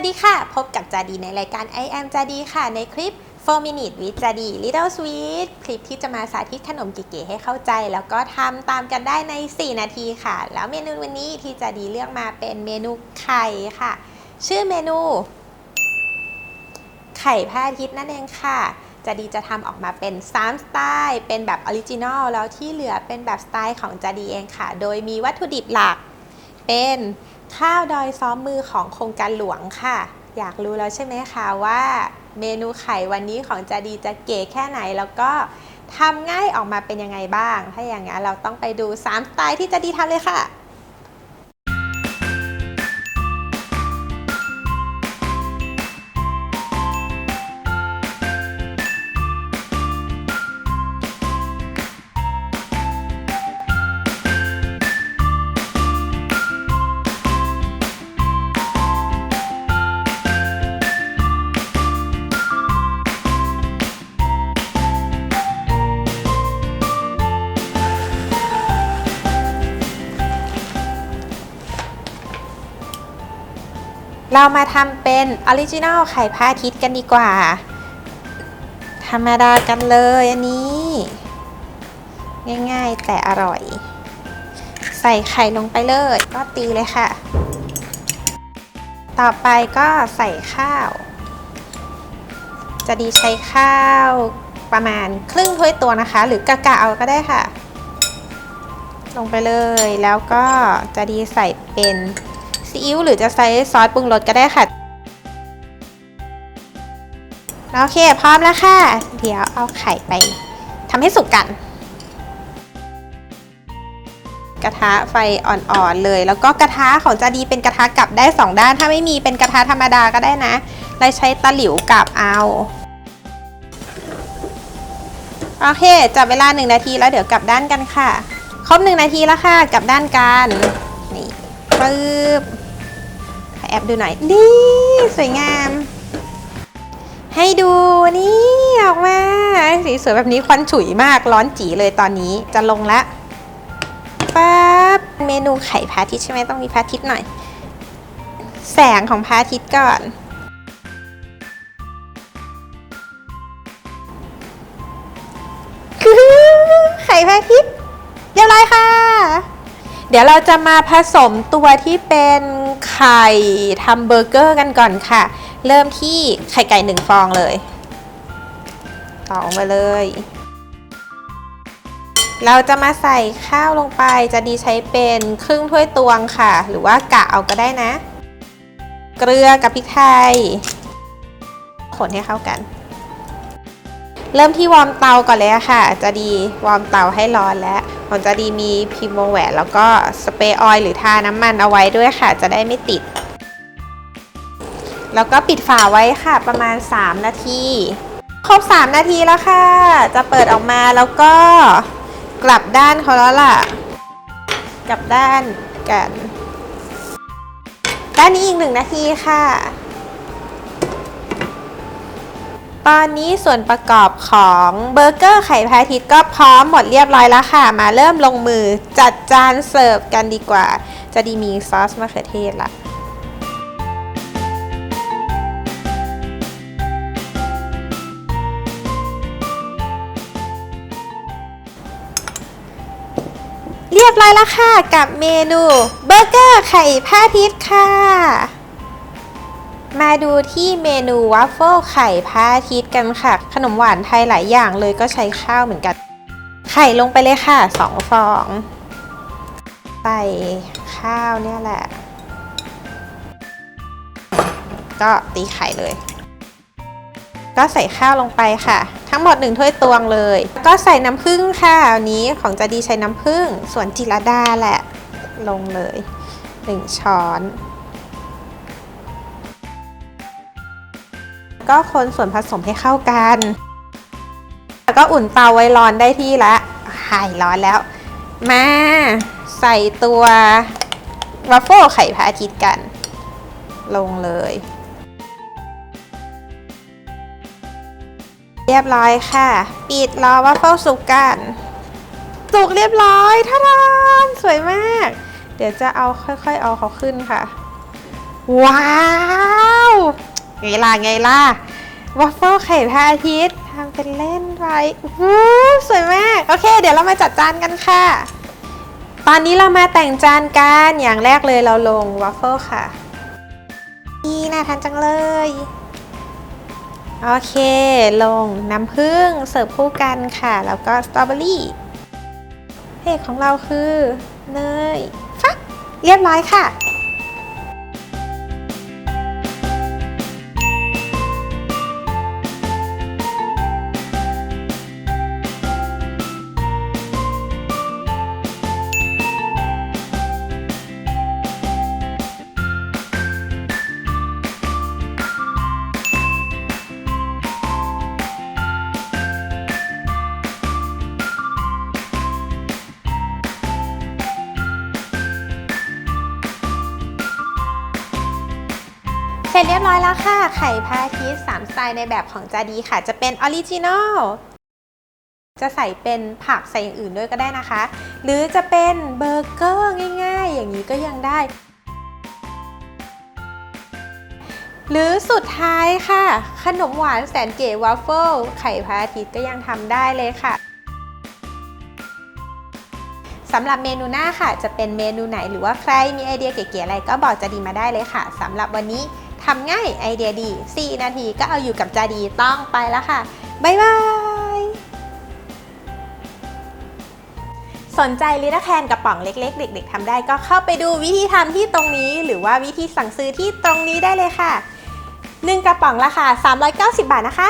วัสดีค่ะ พบกับจาดีในรายการ I am จาดีค่ะ ในคลิป 4 minute with จาดี little sweet คลิปที่จะมาสาธิตขนมเก๋ๆให้เข้าใจ แล้วก็ทำตามกันได้ใน 4 นาทีค่ะ แล้วเมนูวันนี้ที่จาดีเลือกมาเป็นเมนูไข่ค่ะ ชื่อเมนู ไข่พระอาทิตย์นั่นเองค่ะจาดีจะทำออกมาเป็น3สไตล์ เป็นแบบออริจินอลแล้วที่เหลือเป็นแบบสไตล์ของจาดีเองค่ะ โดยมีวัตถุดิบหลักเป็น ข้าวดอยซ้อมมือของโครงการหลวงค่ะ อยากรู้แล้วใช่ไหมคะว่าเมนูไข่วันนี้ของจาดีจะเก๋แค่ไหนแล้วก็ทำง่ายออกมาเป็นยังไงบ้าง ถ้าอย่างนั้นเราต้องไปดู 3 สไตล์ที่จาดีทำเลยค่ะ เรามาทำเป็นออริจินอลไข่พระอาทิตย์กันดีกว่า ธรรมดากันเลยอันนี้ ง่ายๆแต่อร่อย ใส่ไข่ลงไปเลย ก็ตีเลยค่ะ ต่อไปก็ใส่ข้าว จะดีใช้ข้าวประมาณครึ่งถ้วยตัวนะคะ หรือกะกะเอาก็ได้ค่ะ ลงไปเลยแล้วก็จะดีใส่เป็น ซีอิ๊วหรือจะใส่ซอสปรุงรสก็ได้ค่ะ โอเค พร้อมแล้วค่ะ เดี๋ยวเอาไข่ไปทำให้สุกกัน กระทะไฟอ่อนๆเลย แล้วก็กระทะของจาดีเป็นกระทะกลับได้ 2 ด้าน ถ้าไม่มีเป็นกระทะธรรมดาก็ได้นะเราใช้ตะหลิวกลับเอาโอเค จับเวลา 1 นาทีแล้วเดี๋ยวกลับด้านกันค่ะ ครบ 1 นาทีแล้วค่ะ กลับด้านกัน นี่ปึ๊บ แอบดูหน่อย นี่สวยงาม ให้ดูนี่ออกมาสีสวยแบบนี้ควันฉุยมากร้อนจีเลยตอนนี้จะลงแล้วปั๊บเมนูไข่พาทิตใช่ไหมต้องมีพาทิตหน่อย แสงของพาทิตก่อนไข่พาทิตย์เรียบร้อยค่ะ เดี๋ยวเราจะมาผสมตัวที่เป็น ไข่ทำเบอร์เกอร์กันก่อนค่ะ เริ่มที่ไข่ไก่หนึ่งฟองเลยต่อลงไปเลย เราจะมาใส่ข้าวลงไปจะดีใช้เป็นครึ่งถ้วยตวงค่ะ หรือว่ากะเอาก็ได้นะ เกลือกับพริกไทยคนให้เข้ากัน เริ่มที่วอร์มเตาก่อนเลยค่ะ จะดีวอร์มเตาให้ร้อนแล้วของจะดีมีพิมโมแหวนแล้วก็สเปรย์ออยล์หรือทาน้ำมันเอาไว้ด้วยค่ะ จะได้ไม่ติด แล้วก็ปิดฝาไว้ค่ะประมาณ 3 นาที ครบ 3 นาทีแล้วค่ะ จะเปิดออกมาแล้วก็กลับด้านเขาแล้วล่ะ กลับด้านกัน ด้านนี้อีกหนึ่งนาทีค่ะ ตอนนี้ส่วนประกอบของเบอร์เกอร์ไข่พาทิตย์ก็พร้อมหมดเรียบร้อยแล้วค่ะ มาเริ่มลงมือจัดจานเสิร์ฟกันดีกว่า จะดีมีซอสมะเขือเทศละเรียบร้อยแล้วค่ะ กับเมนูเบอร์เกอร์ไข่พาทิตย์ค่ะ มาดูที่เมนูวัฟเฟิลไข่พระอาทิตย์กันค่ะ ขนมหวานไทยหลายอย่างเลยก็ใช้ข้าวเหมือนกัน ไข่ลงไปเลยค่ะสองฟอง ใส่ข้าวเนี่ยแหละ ก็ตีไข่เลย ก็ใส่ข้าวลงไปค่ะ ทั้งหมดหนึ่งถ้วยตวงเลย ก็ใส่น้ำผึ้งค่ะอันนี้ของจะดีใช้น้ำผึ้งส่วนจิรดาแหละ ลงเลยหนึ่งช้อน ก็คนส่วนผสมให้เข้ากันแล้วก็อุ่นเตาไว้ร้อนได้ที่ละหายร้อนแล้ว มาใส่ตัววัฟเฟิลไข่พระอาทิตย์กัน ลงเลย เรียบร้อยค่ะ ปิดรอวัฟเฟิลสุกกัน สุกเรียบร้อยท่าดานสวยมาก เดี๋ยวจะเอาค่อยๆ เอาเขาขึ้นค่ะ ว้าว ไงล่ะไงล่ะวอฟเฟิลไข่พระอาทิตย์ทำเป็นเล่นไปอู้สวยมาก โอเค เดี๋ยวเรามาจัดจานกันค่ะ ตอนนี้เรามาแต่งจานกันอย่างแรกเลยเราลงวอฟเฟิลค่ะนี่น่าทานจังเลย โอเค ลงน้ำผึ้งเสิร์ฟคู่กันค่ะ แล้วก็สตรอเบอรี่เพกของเราคือเนยฟักเรียบร้อยค่ะ ร็จเรียบร้อยแล้วค่ะ ไข่พระอาทิตย์3สไตล์ในแบบของจาดีค่ะ จะเป็นออริจินอลจะใส่เป็นผักใส่อย่างอื่นด้วยก็ได้นะคะ หรือจะเป็นเบอร์เกอร์ง่าย ๆ อย่างนี้ก็ยังได้ หรือสุดท้ายค่ะ ขนมหวานแสนเก๋วาฟเฟิลไข่พระอาทิตย์ก็ยังทำได้เลยค่ะสำหรับเมนูหน้าค่ะ จะเป็นเมนูไหนหรือว่าใครมีไอเดียเก๋ๆอะไรก็บอกจาดีมาได้เลยค่ะสำหรับวันนี้ ทำง่ายไอเดียดี 4 นาทีก็เอาอยู่กับจาดีต้องไปแล้วค่ะ บ๊ายบาย สนใจลิตาแคนกระป๋องเล็ก ๆ เด็ก ๆทำได้ก็เข้าไปดูวิธีทำที่ตรงนี้ หรือว่าวิธีสั่งซื้อที่ตรงนี้ได้เลยค่ะ 1 กระป๋องราคา 390 บาทนะคะ